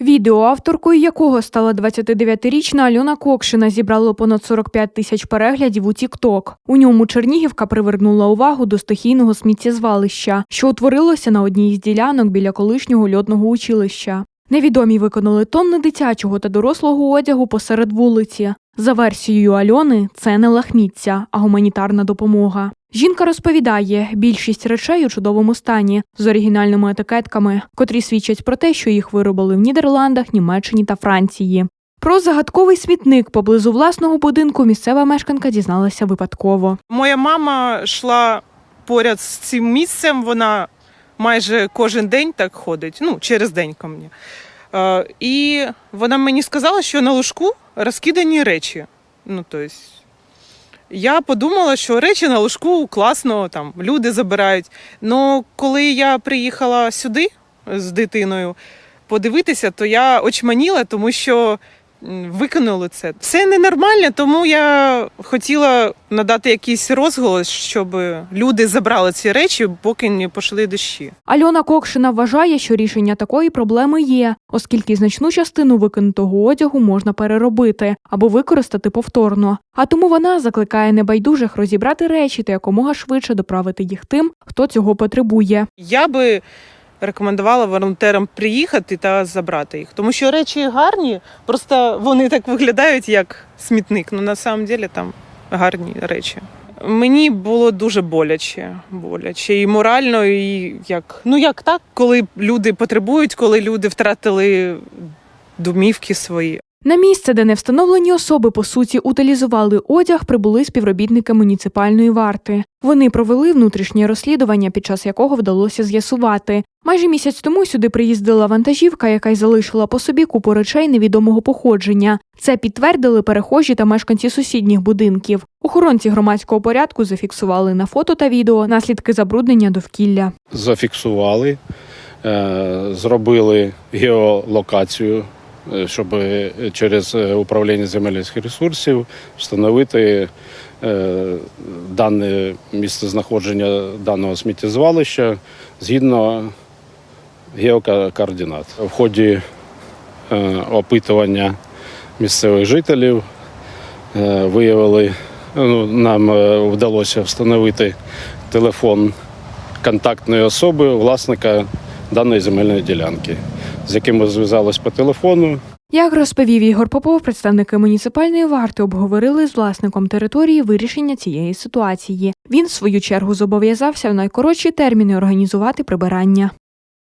Відео, авторкою якого стала 29-річна Альона Кокшина, зібрало понад 45 тисяч переглядів у TikTok. У ньому Чернігівка привернула увагу до стихійного сміттєзвалища, що утворилося на одній із ділянок біля колишнього льотного училища. Невідомі виконали тонни дитячого та дорослого одягу посеред вулиці. За версією Альони, це не лахміття, а гуманітарна допомога. Жінка розповідає, більшість речей у чудовому стані з оригінальними етикетками, котрі свідчать про те, що їх виробили в Нідерландах, Німеччині та Франції. Про загадковий смітник поблизу власного будинку місцева мешканка дізналася випадково. Моя мама йшла поряд з цим місцем, вона майже кожен день так ходить, ну, через день ко мені. Е, і вона мені сказала, що на ложку розкидані речі. Ну, тобто, я подумала, що речі на ложку класно, там люди забирають. Ну, коли я приїхала сюди з дитиною подивитися, то я очманіла, тому що м, викинули це. Це ненормально, тому я хотіла надати якийсь розголос, щоб люди забрали ці речі, поки не пішли дощі. Альона Кокшина вважає, що рішення такої проблеми є, оскільки значну частину викинутого одягу можна переробити або використати повторно. А тому вона закликає небайдужих розібрати речі та якомога швидше доправити їх тим, хто цього потребує. Я би рекомендувала волонтерам приїхати та забрати їх, тому що речі гарні, просто вони так виглядають як смітник. Ну на самом деле там гарні речі. Мені було дуже боляче, боляче і морально, і як ну як так, коли люди потребують, коли люди втратили домівки свої. На місце, де невстановлені особи по суті утилізували одяг, прибули співробітники муніципальної варти. Вони провели внутрішнє розслідування, під час якого вдалося з'ясувати. Майже місяць тому сюди приїздила вантажівка, яка й залишила по собі купу речей невідомого походження. Це підтвердили перехожі та мешканці сусідніх будинків. Охоронці громадського порядку зафіксували на фото та відео наслідки забруднення довкілля. зафіксували, е, зробили геолокацію, щоб через е, управління земельних ресурсів встановити е, дане місцезнаходження даного сміттєзвалища згідно геокоординат. В ході е, опитування місцевих жителів е, виявили, ну, нам е, вдалося встановити телефон контактної особи власника даної земельної ділянки, з яким зв'язалось по телефону. Як розповів Ігор Попов, представники муніципальної варти обговорили з власником території вирішення цієї ситуації. Він, в свою чергу, зобов'язався в найкоротші терміни організувати прибирання.